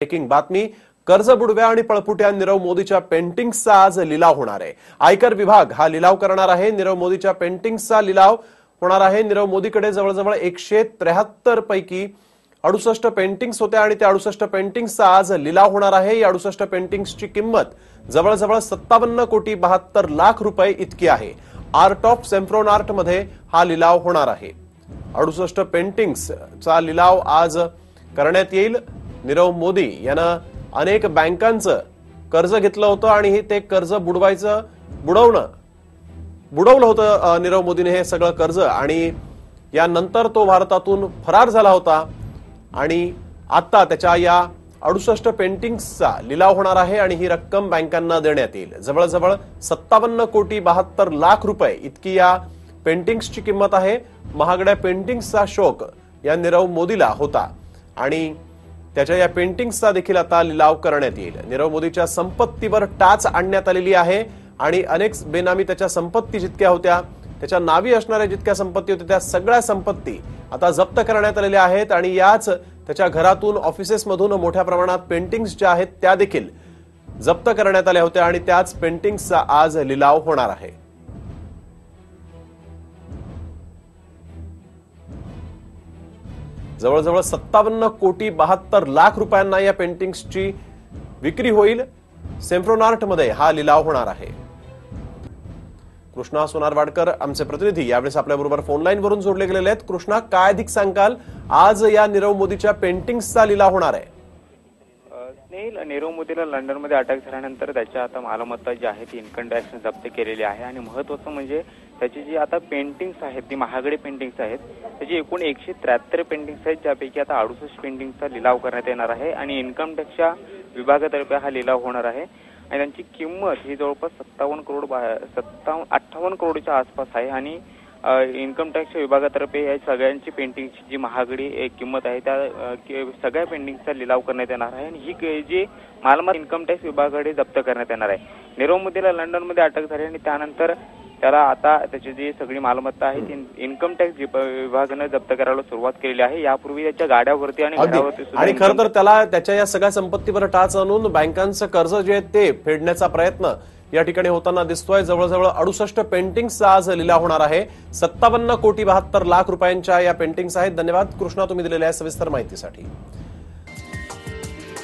Breaking बातमी कर्ज बुडव्या आणि पळपुट्या नीरव मोदीच्या पेंटिंग्सचा आज लिलाव होणार आहे. आयकर विभाग हा लिलाव करणार आहे. नीरव मोदीच्या पेंटिंग्सचा लिलाव होणार आहे. नीरव मोदीकडे जवळजवळ एकशे त्र्याहत्तर पैकी अडुसष्ट पेंटिंग्स होत्या आणि त्या अडुसष्ट पेंटिंग्सचा आज लिलाव होणार आहे. या अडुसष्ट पेंटिंग्सची किंमत जवळजवळ सत्तावन्न कोटी बहात्तर लाख रुपये इतकी आहे. आर्ट ऑफ सेम्फ्रोन आर्टमध्ये हा लिलाव होणार आहे. अडुसष्ट पेंटिंग्सचा लिलाव आज करण्यात येईल. नीरव मोदी यानं अनेक बँकांचं कर्ज घेतलं होतं आणि हे ते कर्ज बुडवायचं बुडवणं बुडवलं होतं नीरव मोदीने हे सगळं कर्ज. आणि यानंतर तो भारतातून फरार झाला होता. आणि आता त्याच्या या अडुसष्ट पेंटिंग्सचा लिलाव होणार आहे आणि ही रक्कम बँकांना देण्यात येईल. जवळजवळ सत्तावन्न कोटी बहात्तर लाख रुपये इतकी या पेंटिंग्सची किंमत आहे. महागड्या पेंटिंग्सचा शोक या नीरव मोदीला होता. आणि त्याच्या या पेंटिंग्सचा देखील आता लिलाव करण्यात येईल. नीरव मोदीच्या संपत्तीवर टाच आणण्यात आलेली आहे आणि अनेक बेनामी त्याच्या संपत्ती जितक्या होत्या त्याच्या नावी असणाऱ्या जितक्या संपत्ती होत्या त्या सगळ्या संपत्ती आता जप्त करण्यात आलेल्या आहेत आणि याच त्याच्या घरातून ऑफिसेसमधून मोठ्या प्रमाणात पेंटिंग्स ज्या आहेत त्या देखील जप्त करण्यात आल्या होत्या आणि त्याच पेंटिंग्सचा आज लिलाव होणार आहे. जवळजवळ सत्तावन्न कोटी बहात्तर लाख रुपयांना या पेंटिंग्सची विक्री होईल. सेम्फ्रोनार्टमध्ये हा लिलाव होणार आहे. कृष्णा सोनारवाडकर आमचे प्रतिनिधी यावेळेस आपल्याबरोबर फोन वरून जोडले गेलेले आहेत. कृष्णा काय अधिक सांगाल? आज या नीरव मोदीच्या पेंटिंग्सचा लिलाव होणार आहे. अ, स्नेहिल नीरव मोदीला लंडनमध्ये अटक झाल्यानंतर त्याच्या आता मालमत्ता जी आहे ती इन्कम टॅक्सने जप्त केलेली आहे. आणि महत्वाचं म्हणजे त्याची जी आता पेंटिंग्स आहेत ती महागडे पेंटिंग्स आहेत त्याची एकूण एकशे त्र्याहत्तर पेंटिंग्स आहेत ज्यापैकी आता अडुसष्ट पेंटिंगचा लिलाव करण्यात येणार आहे आणि इन्कम टॅक्सच्या विभागातर्फे हा लिलाव होणार आहे. आणि त्यांची किंमत ही जवळपास सत्तावन्न करोड सत्तावन्न अठ्ठावन्न करोडच्या आसपास आहे आणि इन्कम टॅक्सच्या विभागातर्फे या सगळ्यांची पेंटिंगची जी महागडी एक किंमत आहे त्या सगळ्या पेंटिंगचा लिलाव करण्यात येणार आहे आणि ही जी मालमत्ता इन्कम टॅक्स विभागाकडे जप्त करण्यात येणार आहे. नीरव मोदीला लंडनमध्ये अटक झाली आणि त्यानंतर त्याला आता त्याची जी सगळी मालमत्ता आहे ती इन्कम टॅक्स विभागानं जप्त करायला सुरुवात केलेली आहे. यापूर्वी त्याच्या गाड्यावरती आणि घरावरती आणि खरं तर त्याला त्याच्या या सगळ्या संपत्तीवर टाच आणून बँकांचं कर्ज जे आहे ते फेडण्याचा प्रयत्न या ठिकाणी होताना दिसतोय. जवळजवळ अडुसष्ट पेंटिंग्सचा आज लिलाव होणार आहे. सत्तावन्न कोटी बहात्तर लाख रुपयांच्या या पेंटिंग्स आहेत. धन्यवाद. कृष्णा तुम्ही दिलेल्या सविस्तर माहितीसाठी.